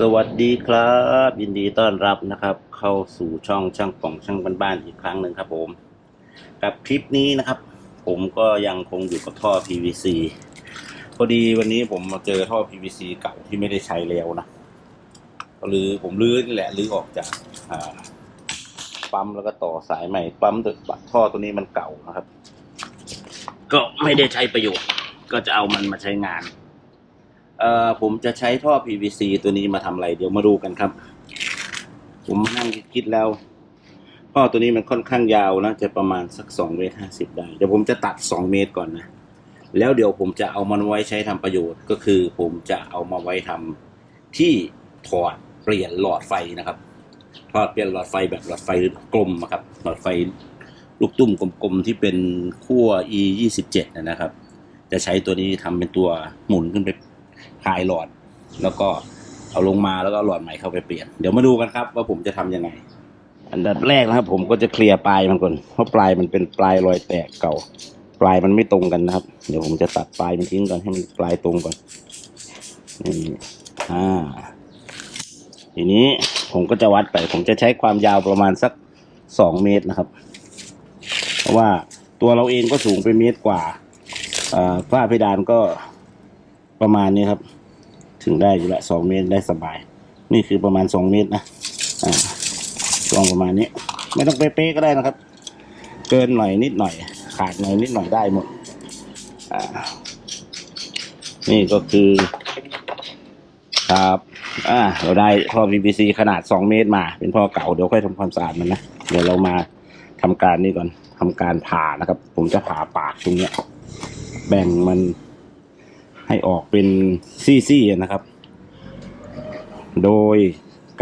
สวัสดีครับ ยินดีต้อนรับนะครับ เข้าสู่ช่องช่างป่องช่างบ้านๆอีกครั้งหนึ่งครับผม กับคลิปนี้นะครับ ผมก็ยังคงอยู่กับท่อ PVC พอดีวันนี้ผมมาเจอท่อ PVC เก่าที่ไม่ได้ใช้แล้วนะก็ลือผมลื้อนี่แหละลื้อออกจากปั๊มแล้วก็ต่อสายใหม่ปั๊มท่อตัวนี้มันเก่านะครับ ก็ไม่ได้ใช้ประโยชน์ ก็จะเอามันมาใช้งาน เอ่อผมจะใช้ท่อ PVC ตัวนี้มาทำอะไร เดี๋ยวมาดูกันครับ ผมนั่งคิดแล้วท่อตัวนี้มันค่อนข้างยาวนะจะประมาณสักสองเมตรห้าสิบได้ เดี๋ยวผมจะตัดสองเมตรก่อนนะ แล้วเดี๋ยวผมจะเอามันไว้ใช้ทำประโยชน์ ก็คือผมจะเอามาไว้ทำที่ถอดเปลี่ยนหลอดไฟนะครับถอดเปลี่ยนหลอดไฟแบบหลอดไฟกลมอะครับ หลอดไฟลูกตุ้มกลมๆที่เป็นขั้ว e ยี่สิบเจ็ดนะครับ จะใช้ตัวนี้ทำเป็นตัวหมุนขึ้นไป คลายหลอด แล้วก็เอาลงมาแล้วก็หลอดใหม่เข้าไปเปลี่ยน เดี๋ยวมาดูกันครับ ว่าผมจะทำยังไง อันดับแรกนะครับ ผมก็จะเคลียร์ปลายมันก่อนเพราะปลายมันเป็นปลายรอยแตกเก่า ปลายมันไม่ตรงกันนะครับ เดี๋ยวผมจะตัดปลายมันทิ้งก่อนให้มันปลายตรงก่อนนี่อ่าทีนี้ผมก็จะวัดไป ผมจะใช้ความยาวประมาณสักสองเมตรนะครับ เพราะว่าตัวเราเองก็สูงไปเมตรกว่าอ่าฝ้าเพดานก็ ประมาณนี้ครับ ถึงได้อยู่ละสองเมตรได้สบาย นี่คือประมาณสองเมตรนะอ่าช่วงประมาณนี้ ไม่ต้องเป๊ะๆก็ได้นะครับ เกินหน่อยนิดหน่อย ขาดหน่อยนิดหน่อยได้หมดอ่านี่ก็คือ ครับอ่าเราได้ท่อ PVC ขนาด2เมตรมา เป็นท่อเก่าเดี๋ยวค่อยทำความสะอาดมันนะเดี๋ยวเรามาทำการนี่ก่อนทำการผ่านะครับ ผมจะผ่าปากตรงเนี้ยแบ่งมัน ให้ออกเป็นซี่ๆนะครับ โดย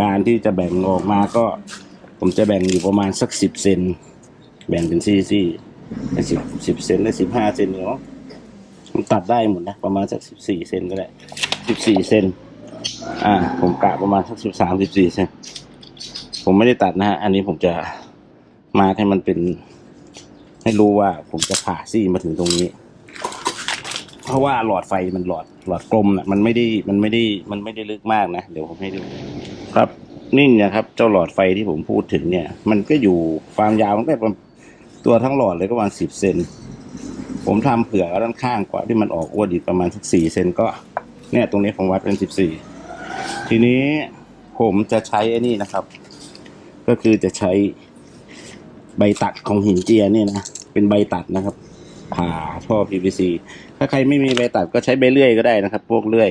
การที่จะแบ่งออกมาก็ ผมจะแบ่งอยู่ประมาณสักสิบเซนแบ่งเป็นซี่ๆสิบสิบเซนได้สิบห้าเซนเนาะผมตัดได้หมดนะประมาณสักสิบสี่เซนก็ได้สิบสี่เซนอ่า ผมกะประมาณสักสิบสามสิบสี่เซนผมไม่ได้ตัดนะฮะอันนี้ผมจะมาให้มันเป็น ให้รู้ว่าผมจะผ่าซี่มาถึงตรงนี้ เพราะว่าหลอดไฟมันหลอดหลอดกลมนะมันไม่ได้มันไม่ได้มันไม่ได้ลึกมากนะเดี๋ยวผมให้ดู ครับนี่นะครับ เจ้าหลอดไฟที่ผมพูดถึงเนี่ย มันก็อยู่ความยาวมันก็ประมาณตัวทั้งหลอดเลยก็ประมาณสิบเซนผมทำเผื่อด้านข้างกว่าที่มันออกอ้วนอีกประมาณสักสี่เซนก็ เนี่ยตรงนี้ผมวัดเป็นสิบสี่ทีนี้ผมจะใช้ไอ้นี่นะครับ ก็คือจะใช้ใบตัดของหินเจียเนี่ยนะเป็นใบตัดนะครับ ผ่าท่อ PVC ถ้าใครไม่มีใบตัดก็ใช้ใบเลื่อยก็ได้นะครับ พวกเลื่อย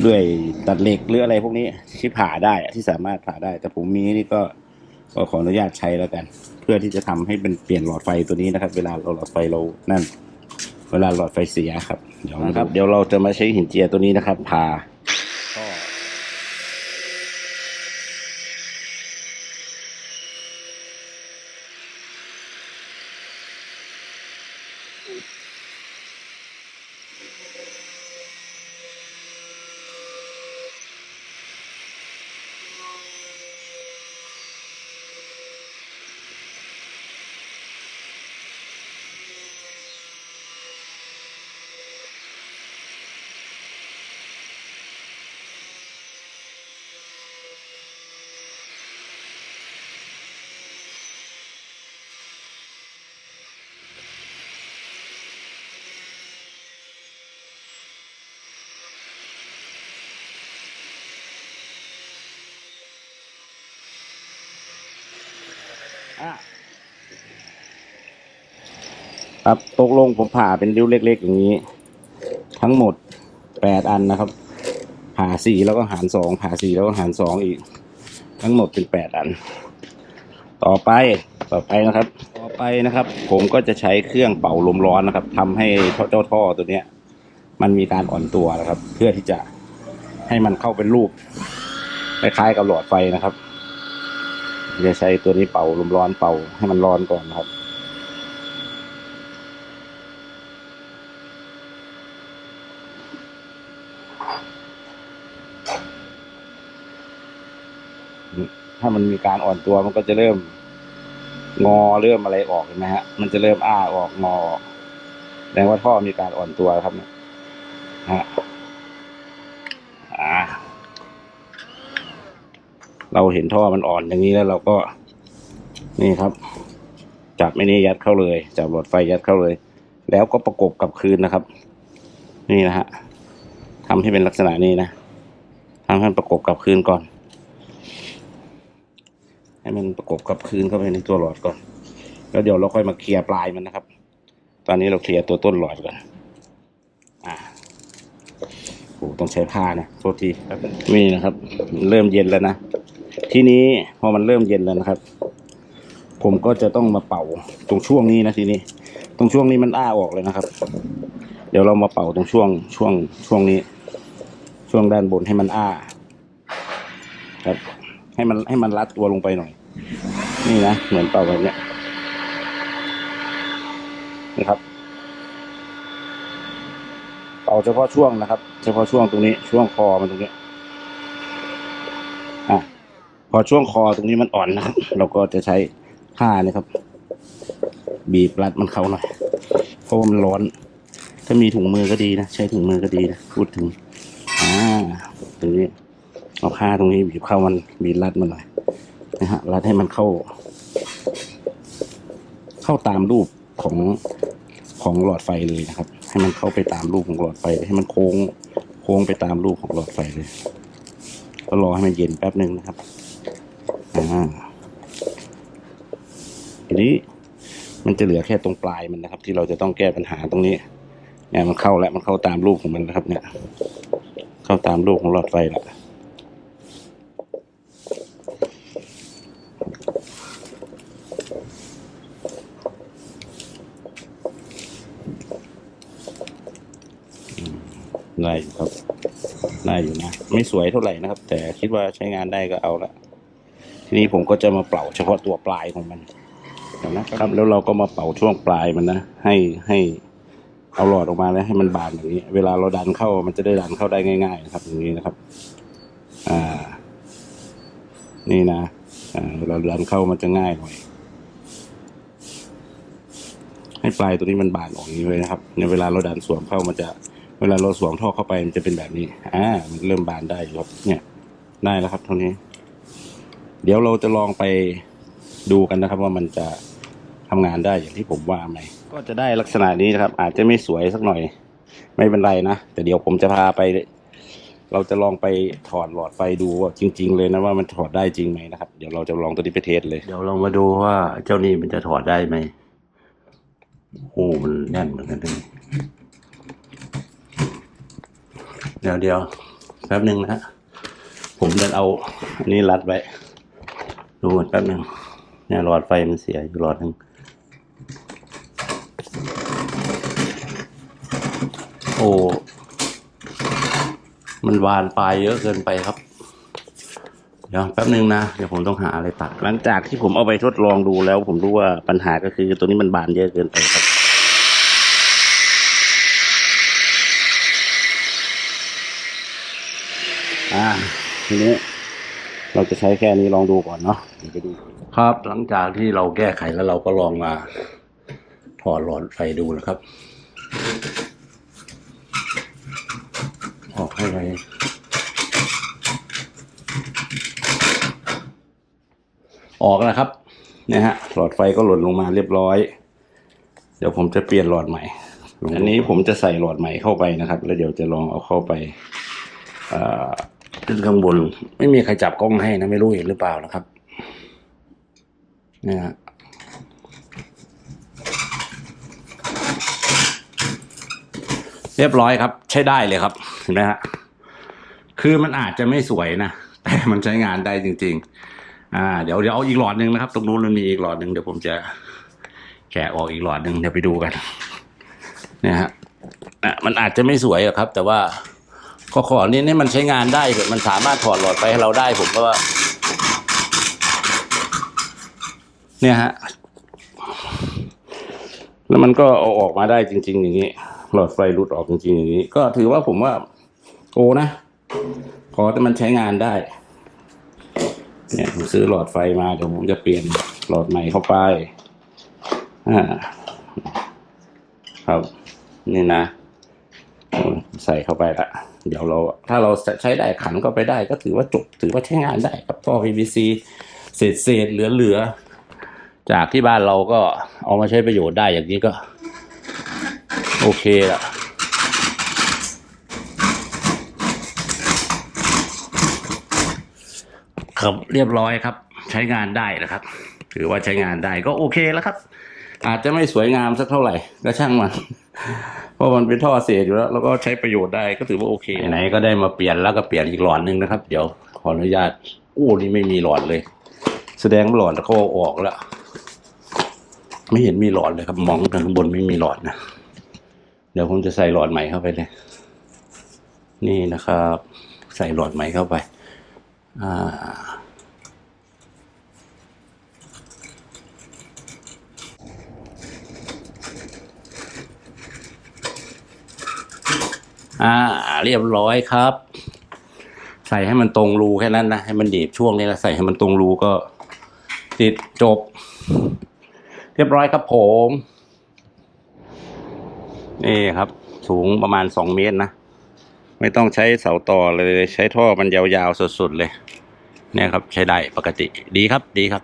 เลื่อยตัดเหล็กหรืออะไรพวกนี้ที่ผ่าได้อะที่สามารถผ่าได้ แต่ผมมีนี่ก็ก็ขออนุญาตใช้แล้วกัน เพื่อที่จะทำให้เป็นเปลี่ยนหลอดไฟตัวนี้นะครับ เวลาเราหลอดไฟเรานั่น เวลาหลอดไฟเสียครับเดี๋ยวนะครับ เดี๋ยวเราจะมาใช้หินเจียตัวนี้นะครับผ่า ครับตกลงผมผ่าเป็นริ้วเล็ก ๆ อย่างนี้ ทั้งหมดแปดอันนะครับ ผ่าสี่แล้วก็หารสองผ่าสี่แล้วก็หารสองอีก ทั้งหมดเป็นแปดอัน ต่อไปต่อไปนะครับ ต่อไปนะครับ ผมก็จะใช้เครื่องเป่าลมร้อนนะครับทำให้เจ้าท่อตัวเนี้ย มันมีการอ่อนตัวนะครับ เพื่อที่จะให้มันเข้าเป็นรูปคล้ายๆกับหลอดไฟนะครับ จะใช้ตัวนี้เป่าลมร้อนเป่าให้มันร้อนก่อนนะครับ ถ้ามันมีการอ่อนตัวมันก็จะเริ่ม งอเริ่มอะไรออกเห็นไหมฮะ มันจะเริ่มอ้าออกงอแสดงว่าท่อมีการอ่อนตัวครับเนี่ยฮะอ่า เราเห็นท่อมันอ่อนอย่างนี้แล้วเราก็ นี่ครับ จับไม่นี่ยัดเข้าเลย จับหลอดไฟยัดเข้าเลย แล้วก็ประกบกับคืนนะครับ นี่นะฮะทำให้เป็นลักษณะนี้นะทำให้มันประกบกับคืนก่อน ให้มันประกบกับคืนเข้าไปในตัวหลอดก่อน แล้วเดี๋ยวเราค่อยมาเคลียร์ปลายมันนะครับ ตอนนี้เราเคลียร์ตัวต้นหลอดก่อนอ่าโอ้ต้องใช้ผ้านะโทษทีนี่นะครับ เริ่มเย็นแล้วนะ ทีนี้พอมันเริ่มเย็นแล้วนะครับ ผมก็จะต้องมาเป่าตรงช่วงนี้นะทีนี้ ตรงช่วงนี้มันอ้าออกเลยนะครับ เดี๋ยวเรามาเป่าตรงช่วงช่วงช่วงนี้ ช่วงด้านบนให้มันอ้า ครับ ให้มันให้มันรัดตัวลงไปหน่อย นี่นะเหมือนเป่าแบบนี้นี่ครับเป่าเฉพาะช่วงนะครับ เฉพาะช่วงตรงนี้ช่วงคอมันตรงนี้ อช่วงคอตรงนี้มันอ่อนนะครับ เราก็จะใช้ผ้านะครับ บีบรัดมันเข้าหน่อยเพราะว่ามันร้อน ถ้ามีถุงมือก็ดีนะใช้ถุงมือก็ดีนะพูดถึงอ่าตรงนี้เอาผ้าตรงนี้บีบเข้ามันบีบรัดมันหน่อยนะฮะรัดให้มันเข้า เข้าตามรูปของของหลอดไฟเลยนะครับ ให้มันเข้าไปตามรูปของหลอดไฟ ให้มันโค้ง โค้งไปตามรูปของหลอดไฟเลย ก็รอให้มันเย็นแป๊บหนึ่งนะครับ ทีนี้มันจะเหลือแค่ตรงปลายมันนะครับ ที่เราจะต้องแก้ปัญหาตรงนี้เนี่ยมันเข้าแล้วมันเข้าตามรูปของมันนะครับ เนี่ย เข้าตามรูปของหลอดไฟล้วได้ครับ ได้อยู่นะ ไม่สวยเท่าไหร่นะครับ แต่คิดว่าใช้งานได้ก็เอาละ นี้ผมก็จะมาเป่าเฉพาะตัวปลายของมันเดี๋ยวนะครับ แล้วเราก็มาเป่าช่วงปลายมันนะให้ให้เอาหลอดออกมาแล้วให้มันบานอย่างนี้ เวลาเราดันเข้ามันจะได้ดันเข้าได้ง่าย ๆ นะครับ อย่างนี้นะครับ อ่า นี่นะอ่าเวลาดันเข้ามันจะง่ายหน่อยให้ปลายตัวนี้มันบานออกอย่างนี้เลยนะครับในเวลาเราดันสวมเข้ามันจะ เวลาเราสวมท่อเข้าไปมันจะเป็นแบบนี้ อ่า มันเริ่มบานได้อยู่ครับ เนี่ย ได้แล้วครับเท่านี้ เดี๋ยวเราจะลองไปดูกันนะครับ ว่ามันจะทำงานได้อย่างที่ผมว่าไหมก็จะได้ลักษณะนี้นะครับ อาจจะไม่สวยสักหน่อย ไม่เป็นไรนะแต่เดี๋ยวผมจะพาไป เราจะลองไปถอดหลอดไฟดูว่าจริง ๆ เลยนะว่ามันถอดได้จริงไหมนะครับ เดี๋ยวเราจะลองตัวนี้ไปเทสเลยเดี๋ยวลองมาดูว่าเจ้านี้มันจะถอดได้ไหมโอ้มันแน่นเหมือนกันเลยเดี๋ยวเดี๋ยวแป๊บหนึ่งนะฮะผมจะเอาอันนี้รัดไว้ ดูแป๊บหนึ่งเนี่ยหลอดไฟมันเสียอยู่หลอดนึงโอ้มันวานปลายเยอะเกินไปครับ เดี๋ยวแป๊บหนึ่งนะ เดี๋ยวผมต้องหาอะไรตัด หลังจากที่ผมเอาไปทดลองดูแล้ว ผมรู้ว่าปัญหาก็คือตัวนี้มันบานเยอะเกินไปครับ อ่าทีนี้ เราจะใช้แค่นี้ลองดูก่อนเนาะเดี๋ยวไปดู ครับหลังจากที่เราแก้ไขแล้วเราก็ลองมาถอดหลอดไฟดูนะครับ ออกให้ไวออกแล้วครับเนี่ยฮะหลอดไฟก็หล่นลงมาเรียบร้อย เดี๋ยวผมจะเปลี่ยนหลอดใหม่อันนี้ผมจะใส่หลอดใหม่เข้าไปนะครับ แล้วเดี๋ยวจะลองเอาเข้าไปเอ่อ ขึ้นข้างบน ไม่มีใครจับกล้องให้นะไม่รู้เห็นหรือเปล่านะครับนี่ฮะเรียบร้อยครับ ใช้ได้เลยครับเห็นไหมฮะคือมันอาจจะไม่สวยนะแต่มันใช้งานได้จริง ๆ อ่า เดี๋ยวเดี๋ยวเอาอีกหลอดหนึ่งนะครับ ตรงนู้นมันมีอีกหลอดหนึ่งเดี๋ยวผมจะแกะออกอีกหลอดหนึ่งเดี๋ยวไปดูกันนี่ฮะอะมันอาจจะไม่สวยอะครับ แต่ว่า ขอขอนี้นี่มันใช้งานได้เกิดมันสามารถถอดหลอดไฟให้เราได้ผมก็ว่า เนี่ยฮะ แล้วมันก็เอาออกมาได้จริง ๆ อย่างนี้ หลอดไฟรุดออกจริง ๆ อย่างนี้ ก็ถือว่าผมว่า โอนะขอแต่มันใช้งานได้ เนี่ยผมซื้อหลอดไฟมาเดี๋ยวผมจะเปลี่ยนหลอดใหม่เข้าไปอ่าครับ นี่นะ ใส่เข้าไปละเดี๋ยวเราถ้าเราใช้ได้ขันก็ไปได้ ก็ถือว่าจบถือว่าใช้งานได้ครับท่อ PVC เศษเศษเหลือเหลือๆจากที่บ้านเราก็เอามาใช้ประโยชน์ได้อย่างนี้ก็ โอเคละครับเรียบร้อยครับ ใช้งานได้นะครับ ถือว่าใช้งานได้ก็โอเคแล้วครับ อาจจะไม่สวยงามสักเท่าไหร่ก็ช่างมัน เพราะมันเป็นท่อเศษอยู่แล้ว แล้วก็ใช้ประโยชน์ได้ก็ถือว่าโอเคไหนๆก็ได้มาเปลี่ยนแล้วก็เปลี่ยนอีกหลอดหนึ่งนะครับ เดี๋ยวขออนุญาตโอ้นี่ไม่มีหลอดเลย แสดงว่หลอดเขาเอาออกแล้ว ไม่เห็นมีหลอดเลยครับ มองทางข้างบนไม่มีหลอดนะเดี๋ยวผมจะใส่หลอดใหม่เข้าไปเลย นี่นะครับ ใส่หลอดใหม่เข้าไป อ่า อ่า เรียบร้อยครับ ใส่ให้มันตรงรูแค่นั้นนะ ให้มันดีบช่วงนี้แล้วใส่ให้มันตรงรูก็ ติดจบ เรียบร้อยครับผมนี่ครับ สูงประมาณสองเมตรนะ ไม่ต้องใช้เสาต่อเลยใช้ท่อมันยาวๆสุดๆเลยเนี่ยครับใช้ได้ปกติดีครับดีครับ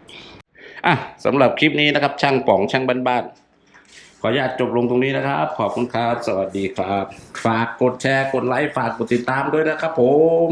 อะสำหรับคลิปนี้นะครับ ช่างป่องช่างบ้านๆ ขออนุญาตจบลงตรงนี้นะครับ ขอบคุณครับ สวัสดีครับ ฝากกดแชร์ กดไลค์ ฝากกดติดตามด้วยนะครับผม